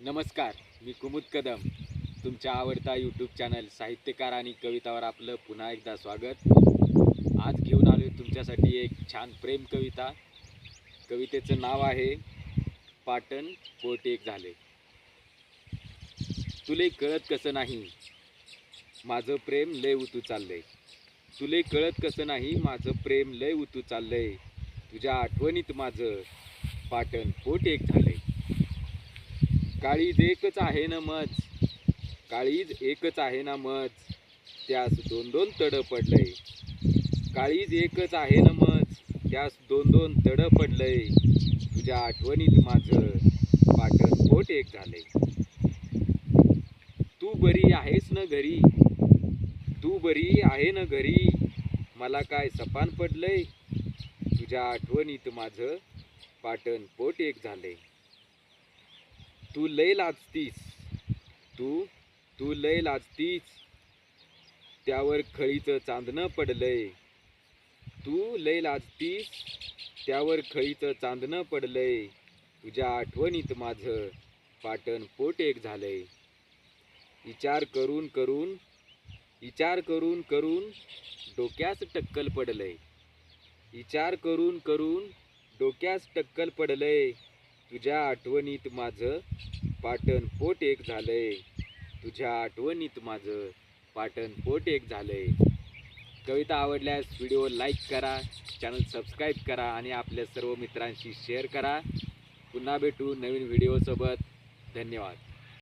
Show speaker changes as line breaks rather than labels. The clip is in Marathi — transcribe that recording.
नमस्कार मी कुमुद कदम. तुमच्या आवडता यूट्यूब चॅनल साहित्यकार आणि कवितावर आपलं पुन्हा एकदा स्वागत. आज घेऊन आलो तुमच्यासाठी एक छान प्रेम कविता. कवितेचं नाव आहे पाटण पोट एक झाले. तुले कळत कसं नाही माझं प्रेम लय उतू चाललंय. तुले कळत कसं नाही माझं प्रेम लय उतू चाललंय. तुझ्या आठवणीत माझं पाटण पोट एक झालंय काळीज एकच आहे ना मज. काळीज एकच आहे ना मज. त्यास दोन दोन तड पडलंय. काळीज एकच आहे ना मज. त्यास दोन दोन तड पडलंय. तुझ्या आठवणीत माझं पाटण पोट एक झालंय. तू बरी आहेस ना घरी? तू बरी आहे ना घरी? मला काय सपान पडलंय? तुझ्या आठवणीत माझं पाटण पोट एक झालंय. तू लय लाजतीस. तू तू लय लाजतीस. त्यावर खळीचं चांदणं पडलंय. तू लय लाजतीस. त्यावर खळीचं चांदणं पडलंय. तुझ्या आठवणीत माझं पाटण पोट एक झालंय. विचार करून करून विचार करून करून डोक्यास टक्कल पडलंय. विचार करून करून डोक्यास टक्कल पडलंय. तुझ्या आठवणीत माझं पाटण पोट एक झालंय. तुझ्या आठवणीत माझं पाटण पोट एक झालंय. कविता आवडल्यास व्हिडिओ लाईक करा चॅनल सबस्क्राईब करा आणि आपल्या सर्व मित्रांशी शेअर करा. पुन्हा भेटू नवीन व्हिडिओसोबत. धन्यवाद.